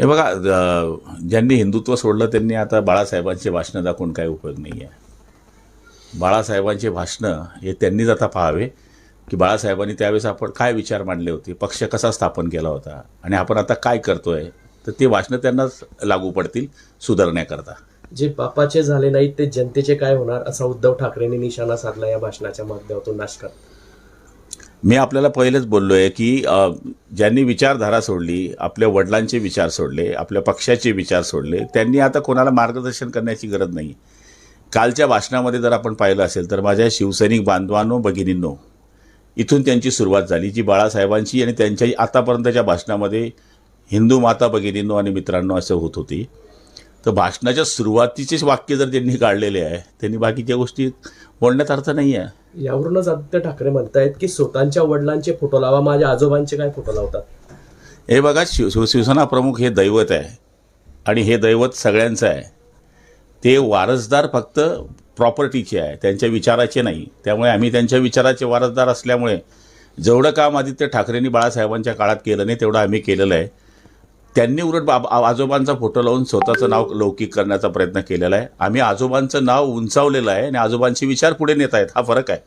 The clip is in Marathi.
हे बघा ज्यांनी हिंदुत्व सोडलं त्यांनी आता बाळासाहेबांचे भाषणं दाखवून काय उपयोग नाही आहे बाळासाहेबांचे भाषणं हे त्यांनीच आता पाहावे की बाळासाहेबांनी त्यावेळेस आपण काय विचार मांडले होते पक्ष कसा स्थापन केला होता आणि आपण आता काय करतोय तर ते भाषणं त्यांनाच लागू पडतील सुधारण्याकरता. जे बापाचे झाले नाहीत ते जनतेचे काय होणार असा उद्धव ठाकरेंनी निशाणा साधला या भाषणाच्या माध्यमातून नाशकात? मी आपल्याला पहिलेच बोललो आहे की ज्यांनी विचारधारा सोडली आपल्या वडिलांचे विचार सोडले आपल्या पक्षाचे विचार सोडले त्यांनी आता कोणाला मार्गदर्शन करण्याची गरज नाही. कालच्या भाषणामध्ये जर आपण पाहिलं असेल तर माझ्या शिवसैनिक बांधवांनो भगिनींनो इथून त्यांची सुरुवात झाली जी बाळासाहेबांची आणि त्यांच्या आतापर्यंतच्या भाषणामध्ये हिंदू माता भगिनींनो आणि मित्रांनो असं होत होती. तर भाषणाच्या सुरुवातीचेच वाक्य जर त्यांनी काढलेले आहे त्यांनी बाकीच्या गोष्टी बोलण्यात अर्थ नाही आहे. यावरूनच आदित्य ठाकरे म्हणतायत की स्वतःच्या वडिलांचे फोटो लावा माझ्या आजोबांचे काय फोटो लावतात? हे बघा शिव शिव- शिवसेना प्रमुख हे दैवत आहे आणि हे दैवत सगळ्यांचं आहे. ते वारसदार फक्त प्रॉपर्टीचे आहे त्यांच्या विचाराचे नाही. त्यामुळे आम्ही त्यांच्या विचाराचे वारसदार असल्यामुळे जेवढं काम आदित्य ठाकरेंनी बाळासाहेबांच्या काळात केलं नाही तेवढं आम्ही केलेलं आहे. त्यांनी उलट बाब आजोबांचा फोटो लावून स्वतःचं नाव लौकिक करण्याचा प्रयत्न केलेला आहे. आम्ही आजोबांचं नाव उंचावलेलं आहे आणि आजोबांचे विचार पुढे नेत आहेत. हा फरक आहे.